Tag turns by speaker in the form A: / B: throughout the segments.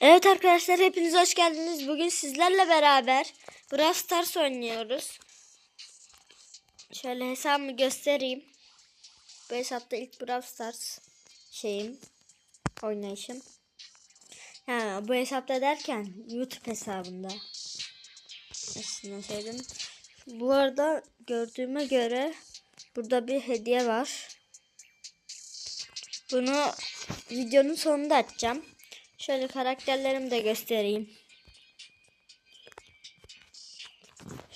A: Evet arkadaşlar hepiniz hoş geldiniz. Bugün sizlerle beraber Brawl Stars oynuyoruz. Şöyle hesabımı göstereyim. Bu hesapta ilk Brawl Stars şeyim, oynayışım. Ha, bu hesapta derken YouTube hesabında. Aslında söyledim. Bu arada gördüğüme göre burada bir hediye var. Bunu videonun sonunda açacağım. Şöyle karakterlerimi de göstereyim.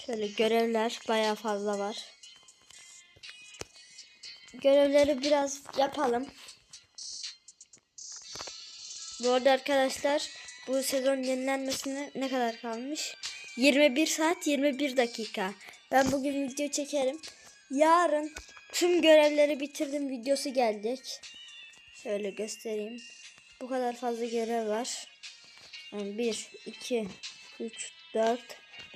A: Şöyle görevler baya fazla var. Görevleri biraz yapalım. Bu arada arkadaşlar bu sezon yenilenmesine ne kadar kalmış? 21 saat 21 dakika. Ben bugün video çekerim. Yarın tüm görevleri bitirdim videosu gelecek. Şöyle göstereyim. Bu kadar fazla görev var. 1, 2, 3, 4,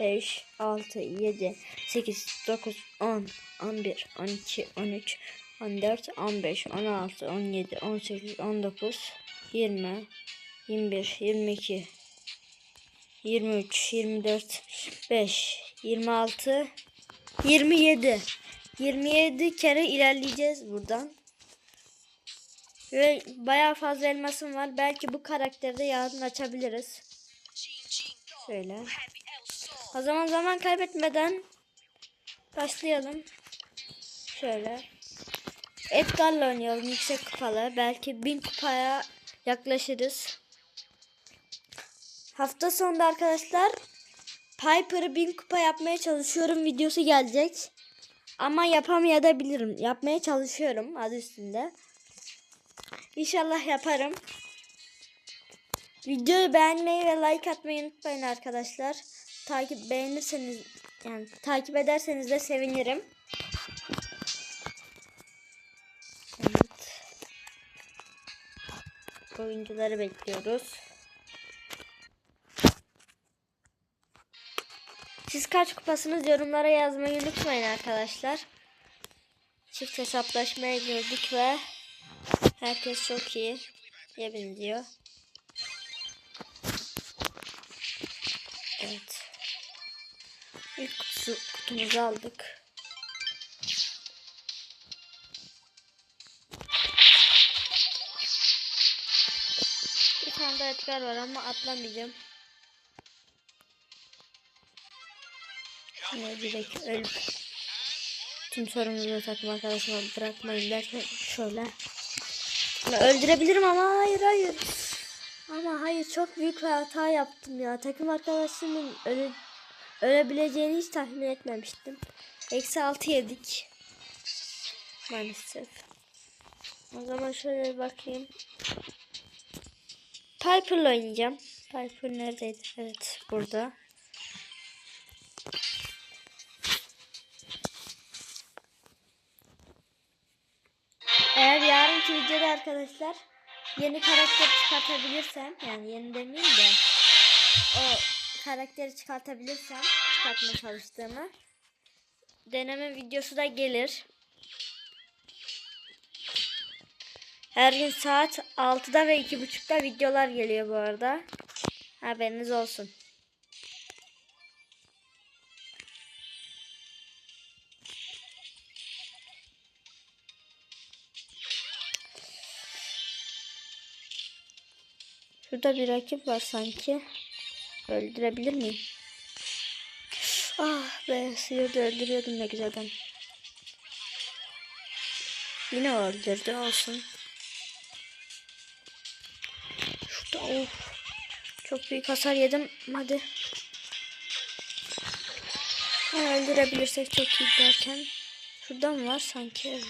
A: 5, 6, 7, 8, 9, 10, 11, 12, 13, 14, 15, 16, 17, 18, 19, 20, 21, 22, 23, 24, 5, 26, 27. 27 kere ilerleyeceğiz buradan. Ve bayağı fazla elmasım var. Belki bu karakterde yarın açabiliriz. Şöyle. O zaman zaman kaybetmeden başlayalım. Şöyle. Edgar'la oynayalım yüksek kupalı. Belki bin kupaya yaklaşırız. Hafta sonunda arkadaşlar Piper'ı bin kupa yapmaya çalışıyorum videosu gelecek. Ama yapamayabilirim. Yapmaya çalışıyorum adı üstünde. İnşallah yaparım. Videoyu beğenmeyi ve like atmayı unutmayın arkadaşlar. Takip beğenirseniz yani takip ederseniz de sevinirim. Evet. Oyuncuları bekliyoruz. Siz kaç kupasınız yorumlara yazmayı unutmayın arkadaşlar. Çift hesaplaşmaya girdik ve Herkes çok iyi. Yemin Evet. İlk kutusu, kutumuzu aldık. Bir tane daha etkiler var ama atlamayacağım. Ama direkt ölüp tüm sorumluluğu takım arkadaşıma bırakmayın derken şöyle Öldürebilirim ama hayır hayır. Ama hayır çok büyük bir hata yaptım ya. Takım arkadaşımın öle, ölebileceğini hiç tahmin etmemiştim. Eksi altı yedik. Maalesef. O zaman şöyle bakayım. Piper'la oynayacağım. Piper neredeydi? Evet burada. sonraki videoda arkadaşlar yeni karakter çıkartabilirsem yani yeni demeyeyim de o karakteri çıkartabilirsem çıkartma çalıştığımı deneme videosu da gelir. Her gün saat 6'da ve 2.30'da videolar geliyor bu arada. Haberiniz olsun. Şurada bir rakip var sanki. Öldürebilir miyim? Ah be sıyırdı öldürüyordum ne güzel ben. Yine öldürdü olsun. Şurada of. Çok büyük hasar yedim. Hadi. Ha, öldürebilirsek çok iyi derken. mı var sanki evet.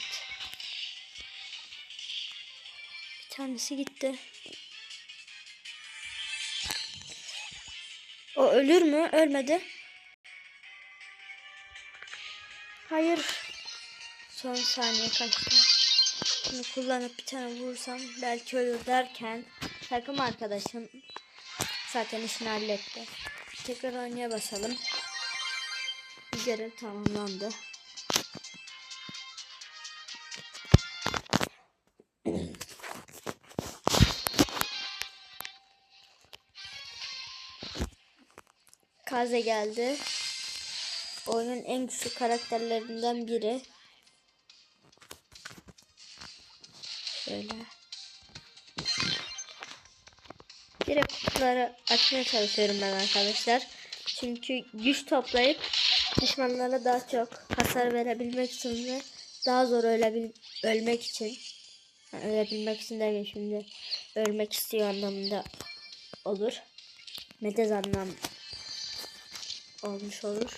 A: Bir tanesi gitti. O ölür mü? Ölmedi. Hayır. Son saniye kaçtı. Bunu kullanıp bir tane vursam belki ölür derken takım arkadaşım zaten işini halletti. Tekrar oynaya basalım. Bir görev tamamlandı. Kaze geldi. Oyunun en güçlü karakterlerinden biri. Şöyle. Direkt kutuları açmaya çalışıyorum ben arkadaşlar. Çünkü güç toplayıp düşmanlara daha çok hasar verebilmek için ve daha zor ölebil ölmek için. Yani ölebilmek için demeyeyim şimdi. Ölmek istiyor anlamında olur. Medez anlamında olmuş olur.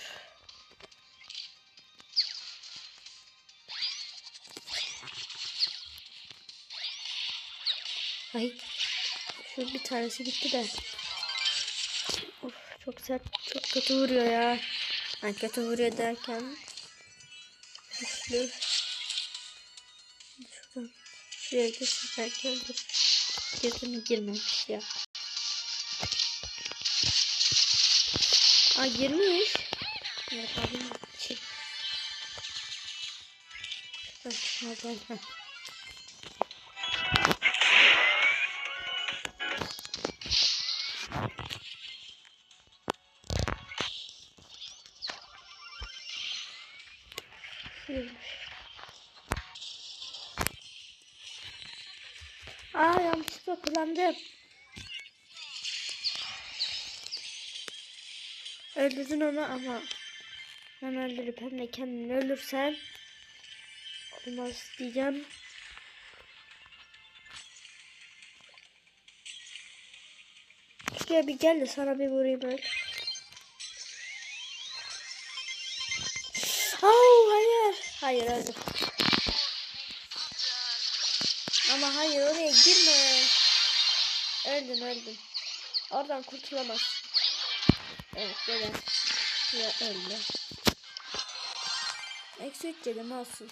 A: Ay. Şu bir tanesi gitti de. Of çok sert, çok kötü vuruyor ya. Ay kötü vuruyor derken. Güçlü. Şuradan. Şuraya geçerken dur. Gözüme girmemiş ya. Ha girmiş. Evet abim çık. Aa yanlışlıkla kullandım. Öldürdün onu ama ben öldürüp hem de kendini ölürsen olmaz diyeceğim. Şuraya bir gel de sana bir vurayım öyle. Oh, hayır. Hayır öldüm. Ama hayır oraya girme. Öldüm öldüm. Oradan kurtulamaz. Evet gelin. Ya 50. Eksi 3 dedim olsun.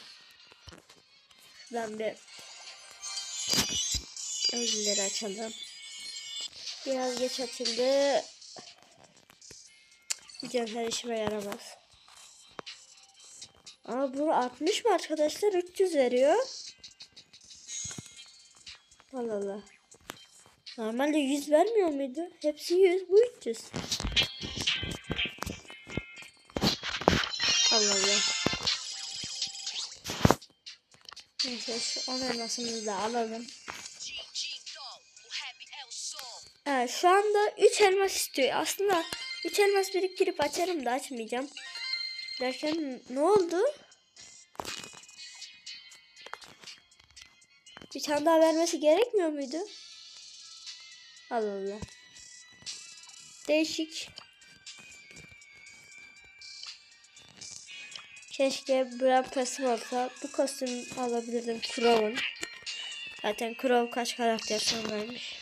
A: Ben de ödülleri açalım. Biraz geç açıldı. Bir cevher işime yaramaz. Ama bu 60 mı arkadaşlar? 300 veriyor. Allah Allah. Normalde 100 vermiyor muydu? Hepsi 100 bu 300. arkadaşlar. On elmasımızı da alalım. Evet şu anda 3 elmas istiyor. Aslında 3 elmas biriktirip açarım da açmayacağım. Derken ne oldu? Bir tane daha vermesi gerekmiyor muydu? Allah Allah. Değişik. Keşke Brawl Pass'ım olsa bu kostümü alabilirdim Crow'un. Zaten Crow kaç karakter sonraymış.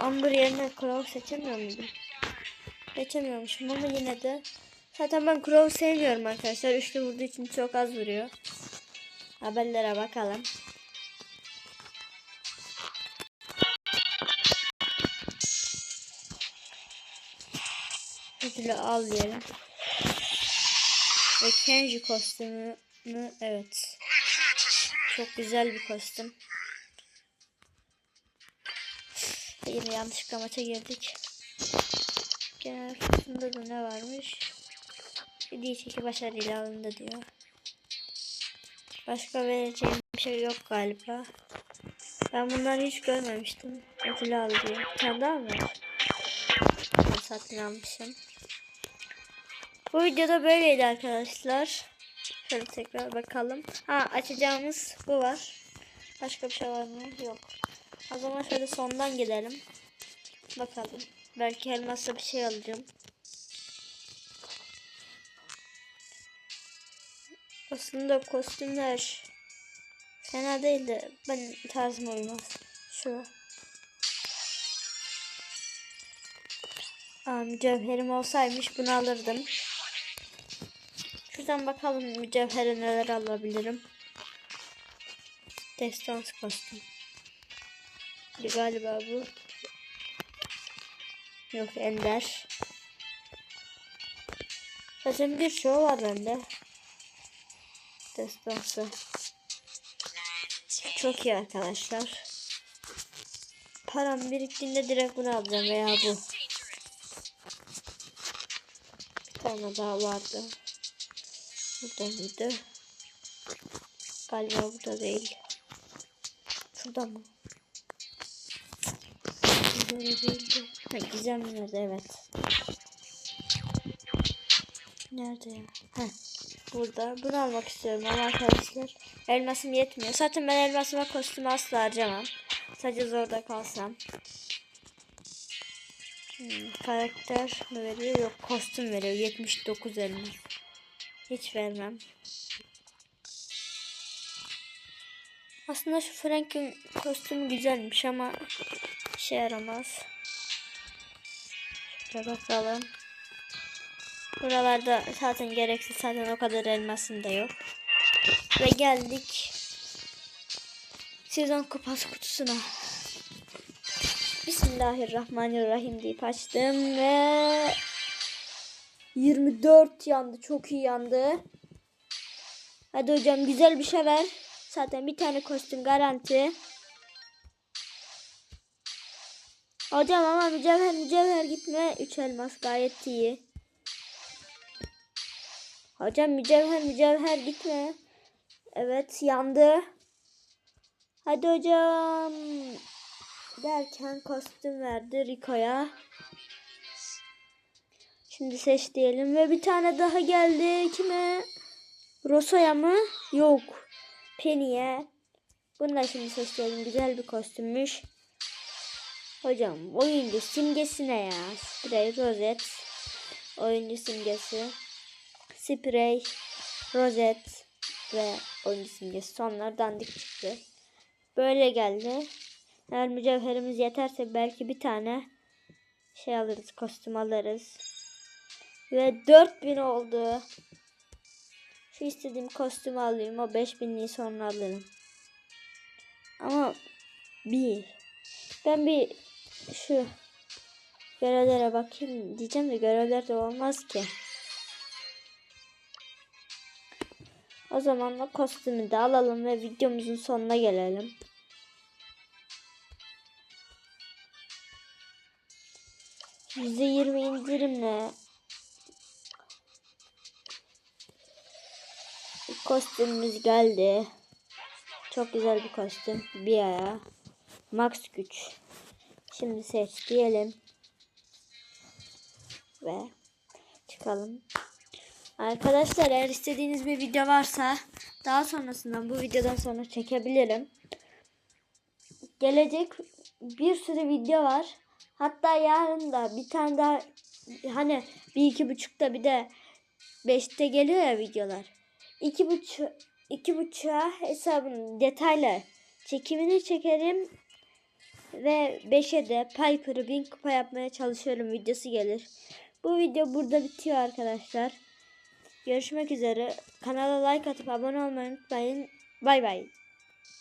A: Amber yerine Crow seçemiyor muydum? Seçemiyormuşum ama yine de. Zaten ben Crow sevmiyorum arkadaşlar. Üçlü vurduğu için çok az vuruyor. Haberlere bakalım. Ödülü al diyelim. Ve Kenji kostümünü evet. Çok güzel bir kostüm. Hayır yanlışlıkla maça girdik. Genel kutusunda da ne varmış? Hediye çeki başarıyla alındı diyor. Başka vereceğim bir şey yok galiba. Ben bunları hiç görmemiştim. Ödül aldı diyor. Bir tane daha satın almışım. Bu videoda böyleydi arkadaşlar. Şöyle tekrar bakalım. Ha açacağımız bu var. Başka bir şey var mı? Yok. O zaman şöyle sondan gidelim. Bakalım. Belki elmasla bir şey alacağım. Aslında kostümler fena değil de ben tarzıma uymaz. Şu. Aa, mücevherim olsaymış bunu alırdım yüzden bakalım mücevhere neler alabilirim. Destans kostüm. Galiba bu. Yok Ender. Zaten birçoğu var bende. Destansı. Çok iyi arkadaşlar. Param biriktiğinde direkt bunu alacağım veya bu. Bir tane daha vardı. Burada mıydı? Galiba burada değil. Şurada mı? Burada değildi. Ha gizem nerede? Evet. Nerede? ya? Ha burada. Bunu almak istiyorum ama arkadaşlar. Elmasım yetmiyor. Zaten ben elmasıma kostümü asla harcamam. Sadece zorda kalsam. Hmm, karakter mi veriyor? Yok kostüm veriyor. 79 elmas. Hiç vermem. Aslında şu Frank'in kostümü güzelmiş ama işe yaramaz. Şöyle bakalım. Buralarda zaten gereksiz zaten o kadar elmasın da yok. Ve geldik sezon kupası kutusuna. Bismillahirrahmanirrahim deyip açtım ve 24 yandı. Çok iyi yandı. Hadi hocam güzel bir şey ver. Zaten bir tane kostüm garanti. Hocam ama mücevher mücevher gitme. 3 elmas gayet iyi. Hocam mücevher mücevher gitme. Evet yandı. Hadi hocam. Derken kostüm verdi Rico'ya. Şimdi seç diyelim ve bir tane daha geldi. Kime? Rosoya mı? Yok. Penny'e. Bunu da şimdi seç diyelim. Güzel bir kostümmüş. Hocam oyuncu simgesine ya. Sprey, rozet. Oyuncu simgesi. Sprey, rozet ve oyuncu simgesi. Sonlar dandik çıktı. Böyle geldi. Eğer mücevherimiz yeterse belki bir tane şey alırız, kostüm alırız. Ve 4000 oldu. Şu istediğim kostümü alayım. O 5000'liği sonra alırım. Ama bir. Ben bir şu görevlere bakayım diyeceğim de görevler de olmaz ki. O zaman da kostümü de alalım ve videomuzun sonuna gelelim. %20 indirimle kostümümüz geldi. Çok güzel bir kostüm. Bir ayağı. Max güç. Şimdi seç diyelim. Ve çıkalım. Arkadaşlar eğer istediğiniz bir video varsa daha sonrasında bu videodan sonra çekebilirim. Gelecek bir sürü video var. Hatta yarın da bir tane daha hani bir iki buçukta bir de beşte geliyor ya videolar iki buçuk iki buçuğa hesabın detaylı çekimini çekerim ve 5'e de pay kırı bin kupa yapmaya çalışıyorum videosu gelir. Bu video burada bitiyor arkadaşlar. Görüşmek üzere. Kanala like atıp abone olmayı unutmayın. Bay bay.